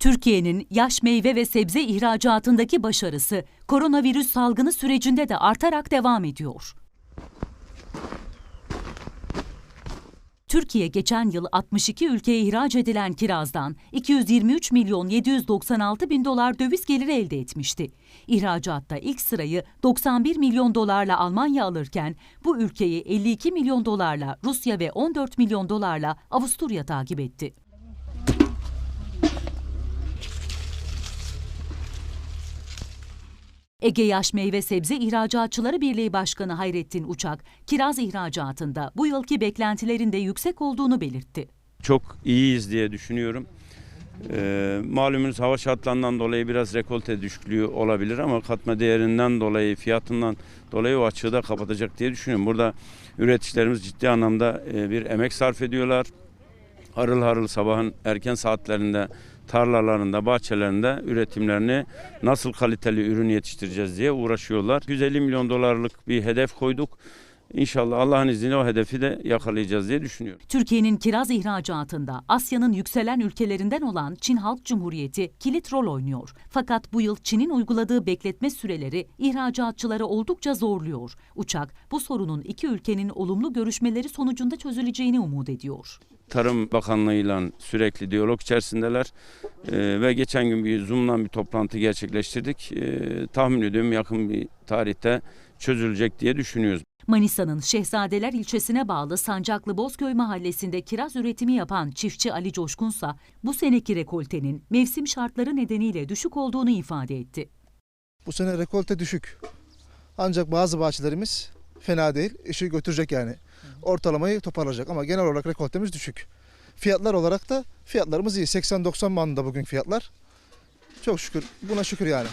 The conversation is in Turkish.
Türkiye'nin yaş meyve ve sebze ihracatındaki başarısı koronavirüs salgını sürecinde de artarak devam ediyor. Türkiye geçen yıl 62 ülkeye ihraç edilen kirazdan 223 milyon 796 bin dolar döviz geliri elde etmişti. İhracatta ilk sırayı 91 milyon dolarla Almanya alırken bu ülkeyi 52 milyon dolarla Rusya ve 14 milyon dolarla Avusturya takip etti. Ege Yaş Meyve Sebze İhracatçıları Birliği Başkanı Hayrettin Uçak, kiraz ihracatında bu yılki beklentilerin de yüksek olduğunu belirtti. çok iyiyiz diye düşünüyorum. Ee, malumunuz hava şartlarından dolayı biraz rekolte düşüklüğü olabilir ama katma değerinden dolayı, fiyatından dolayı o açığı da kapatacak diye düşünüyorum. Burada üreticilerimiz ciddi anlamda e, bir emek sarf ediyorlar. Harıl harıl sabahın erken saatlerinde tarlalarında, bahçelerinde üretimlerini nasıl kaliteli ürün yetiştireceğiz diye uğraşıyorlar. 150 milyon dolarlık bir hedef koyduk. İnşallah Allah'ın izniyle o hedefi de yakalayacağız diye düşünüyorum. Türkiye'nin kiraz ihracatında Asya'nın yükselen ülkelerinden olan Çin Halk Cumhuriyeti kilit rol oynuyor. Fakat bu yıl Çin'in uyguladığı bekletme süreleri ihracatçıları oldukça zorluyor. Uçak bu sorunun iki ülkenin olumlu görüşmeleri sonucunda çözüleceğini umut ediyor. Tarım Bakanlığı'yla sürekli diyalog içerisindeler Ee, ve geçen gün bir Zoom'dan bir toplantı gerçekleştirdik. Ee, tahmin ediyorum yakın bir tarihte çözülecek diye düşünüyoruz. Manisa'nın Şehzadeler ilçesine bağlı Sancaklı Bozköy mahallesinde kiraz üretimi yapan çiftçi Ali Coşkunsa bu seneki rekoltenin mevsim şartları nedeniyle düşük olduğunu ifade etti. Bu sene rekolte düşük. Ancak bazı bahçelerimiz fena değil. işi götürecek yani. Ortalamayı toparlayacak ama genel olarak rekoltemiz düşük. Fiyatlar olarak da fiyatlarımız iyi. 80-90 bandında bugün fiyatlar. Çok şükür. Buna şükür yani.